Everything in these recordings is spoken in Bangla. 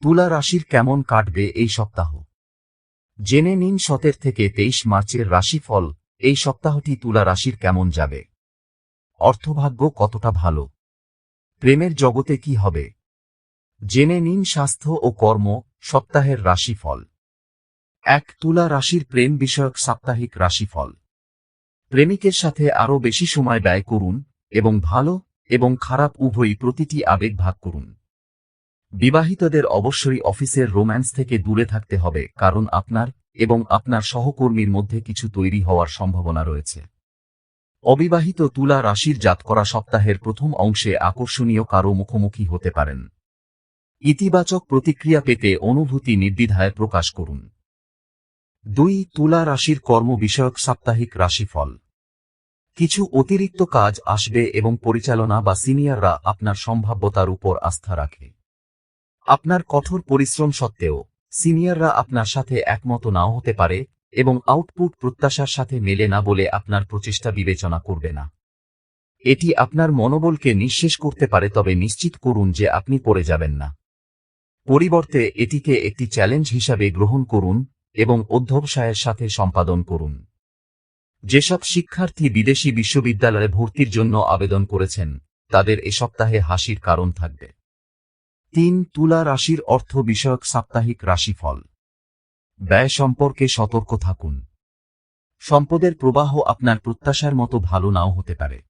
তুলা রাশির কেমন কাটবে এই সপ্তাহ? জেনে নিন সতের থেকে তেইশ মার্চের রাশিফল, এই সপ্তাহটি তুলা রাশির কেমন যাবে? অর্থভাগ্য কতটা ভালো? প্রেমের জগতে কি হবে? জেনে নিন স্বাস্থ্য ও কর্ম, সপ্তাহের রাশিফল। এক, তুলা রাশির প্রেম বিষয়ক সাপ্তাহিক রাশিফল। প্রেমিকের সাথে আরও বেশি সময় ব্যয় করুন এবং ভালো এবং খারাপ উভয়ই প্রতিটি আবেগ ভাগ করুন। বিবাহিতদের অবশ্যই অফিসের রোম্যান্স থেকে দূরে থাকতে হবে, কারণ আপনার এবং আপনার সহকর্মীর মধ্যে কিছু তৈরি হওয়ার সম্ভাবনা রয়েছে। অবিবাহিত তুলা রাশির জাত করা সপ্তাহের প্রথম অংশে আকর্ষণীয় কারও মুখোমুখি হতে পারেন। ইতিবাচক প্রতিক্রিয়া পেতে অনুভূতি নির্দ্বিধায় প্রকাশ করুন। দুই, তুলা রাশির কর্ম বিষয়ক সাপ্তাহিক রাশিফল। কিছু অতিরিক্ত কাজ আসবে এবং পরিচালনা বা সিনিয়ররা আপনার সম্ভাব্যতার উপর আস্থা রাখে। আপনার কঠোর পরিশ্রম সত্ত্বেও, সিনিয়ররা আপনার সাথে একমত নাও হতে পারে এবং আউটপুট প্রত্যাশার সাথে মেলে না বলে আপনার প্রচেষ্টা বিবেচনা করবে না। এটি আপনার মনোবলকে নিঃশেষ করতে পারে, তবে নিশ্চিত করুন যে আপনি পড়ে যাবেন না। পরিবর্তে এটিকে একটি চ্যালেঞ্জ হিসাবে গ্রহণ করুন এবং অধ্যবসায়ের সাথে সম্পাদন করুন। যেসব শিক্ষার্থী বিদেশি বিশ্ববিদ্যালয়ে ভর্তির জন্য আবেদন করেছেন, তাদের এ সপ্তাহে হাসির কারণ থাকবে। তিন তুলা রাশির অর্থ বিষয়ক সাপ্তাহিক রাশিফল। ব্যয় সম্পর্কে সতর্ক থাকুন। সম্পদের প্রবাহ আপনার প্রত্যাশার মতো ভালো নাও হতে পারে।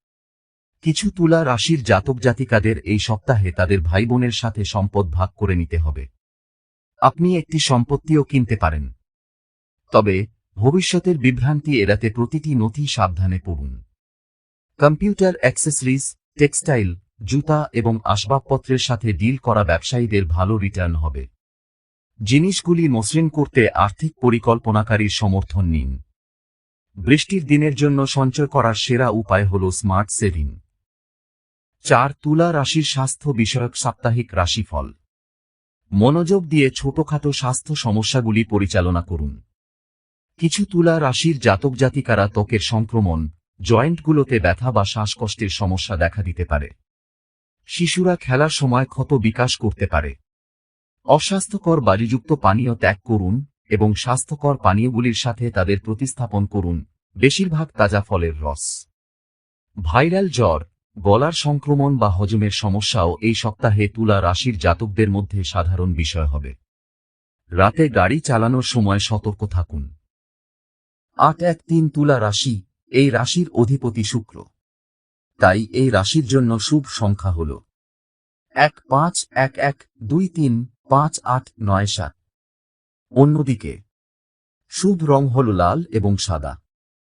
কিছু তুলা রাশির জাতক জাতিকাদের এই সপ্তাহে তাদের ভাই বোনের সাথে সম্পদ ভাগ করে নিতে হবে। আপনি একটি সম্পত্তিও কিনতে পারেন। তবে, ভবিষ্যতের বিভ্রান্তি এড়াতে প্রতিটি নথি সাবধানে পড়ুন। কম্পিউটার অ্যাক্সেসরিজ, টেক্সটাইল জুতা এবং আসবাবপত্রের সাথে ডিল করা ব্যবসায়ীদের ভালো রিটার্ন হবে। জিনিসগুলি মসৃণ করতে আর্থিক পরিকল্পনাকারীর সমর্থন নিন। বৃষ্টির দিনের জন্য সঞ্চয় করার সেরা উপায় হল স্মার্ট সেভিং। চার, তুলা রাশির স্বাস্থ্য বিষয়ক সাপ্তাহিক রাশিফল। মনোযোগ দিয়ে ছোটখাটো স্বাস্থ্য সমস্যাগুলি পরিচালনা করুন। কিছু তুলা রাশির জাতক জাতিকারা ত্বকের সংক্রমণ, জয়েন্টগুলোতে ব্যথা বা শ্বাসকষ্টের সমস্যা দেখা দিতে পারে। শিশুরা খেলার সময় ক্ষত বিকাশ করতে পারে। অস্বাস্থ্যকর বালিযুক্ত পানীয় ত্যাগ করুন এবং স্বাস্থ্যকর পানীয়গুলির সাথে তাদের প্রতিস্থাপন করুন, বেশিরভাগ তাজা ফলের রস। ভাইরাল জ্বর, গলার সংক্রমণ বা হজমের সমস্যাও এই সপ্তাহে তুলা রাশির জাতকদের মধ্যে সাধারণ বিষয় হবে। রাতে গাড়ি চালানোর সময় সতর্ক থাকুন। আট এক তিন তুলা রাশি, এই রাশির অধিপতি শুক্র। তাই এই রাশির জন্য শুভ সংখ্যা হল এক পাঁচ এক এক দুই তিন পাঁচ আট নয় সাত। অন্যদিকে, শুভ রং হল লাল এবং সাদা।